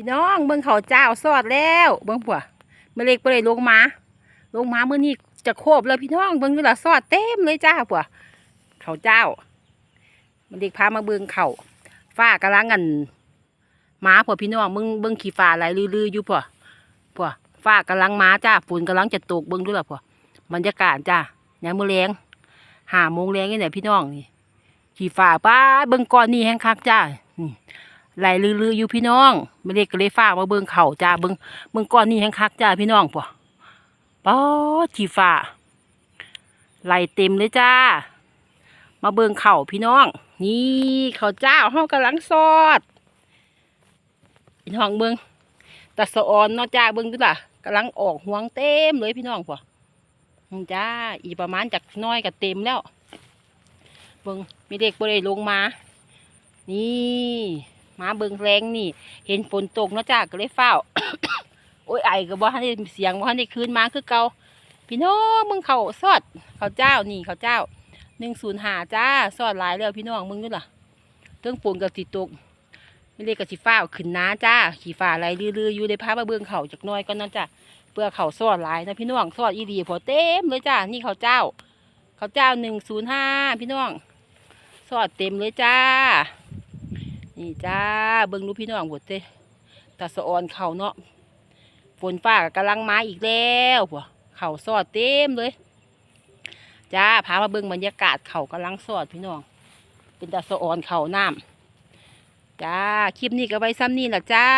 พี่น้องเบิ่งเขาเจ้าสอดแล้วเบิ่งผัวเมล็กเมื่อไรลงมาลงมาเมื่อนี้จะโคบแล้วพี่น้องเบิ่งดูละสอดเต็มเลยจ้าผัวเขาเจ้ามันเด็กพามาเบิ่งเขาฝ้ากำลังกันหมาผัวพี่น้องเบิ่งเบิ่งขี้ฟ้าไหลลือๆอยู่ผัวผัวฝ้ากำลังมาจ้าฝนกำลังจะตกเบิ่งดูละผัวบรรยากาศจ้ายังมือแรงหาโมงแรงนี่แหละพี่น้องนี่ขี้ฟ้าป้าเบิ่งก้อนนี่แห้งคักจ้านี่ ไหลลือๆอยู่พี่น้องไม่ได้ก็เลยฟ้ามาเบิ่งเข่าจ้าเบิ่งเบิ่งก้อนนี้แห้งคักจ้าพี่น้องปะป๊อดที่ฟ้าไหลเต็มเลยจ้า มาเบิ่งเข่าพี่น้อง นี่เข่าเจ้าห้องกำลังซอดพี่น้องเบิ่งตะสะออนเนาะจ้าเบิ่งดูล่ะกำลังออกห่วงเต็มเลยพี่น้องปะจ้าอีประมาณจากน้อยก็เต็มแล้วเบิ่งมีเด็กบ่ได้ลงมา นี่ มาเบิงแรงนี่ เห็นฝนตกนะจ้าก็เลยเฝ้าโอ้ยไอก็บ่ทันได้เสียงบ่ทันได้คืนมาคือเกาพี่น้องมึงเขาสอดเขาเจ้านี่เขาเจ้าหนึ่งศูนย์หาจ้าสอดหลายแล้วพี่น้องมึงนู่นล่ะเรื่องฝนกับสิตกไม่เลยกับสิฟ้าขึ้นน้าจ้าขี่ฟ้าไหลลือๆอยู่ในพามาเบิ่งเขาจากน้อยก็นั่นจ้าเพื่อเขาสอดหลายนะพี่น้องสอดอีดีพอเต็มเลยจ้านี่เขาเจ้า เขาเจ้าหนึ่งศูนย์ห้าพี่น้องสอดเต็มเลยจ้า นี่จ้าเบิ่งดูพี่น้องหมดเต้ตาสะออนเขาเนาะฝนฟ้าก็กำลังมาอีกแล้วพวเข่าสอดเต็มเลยจ้าพามาเบิ่งบรรยากาศเข่ากำลังสอดพี่น้อง เป็นตาสะออนเขาน้ำจ้าคลิปนี้ก็ไว้ซ้ำนี่แหละจ้า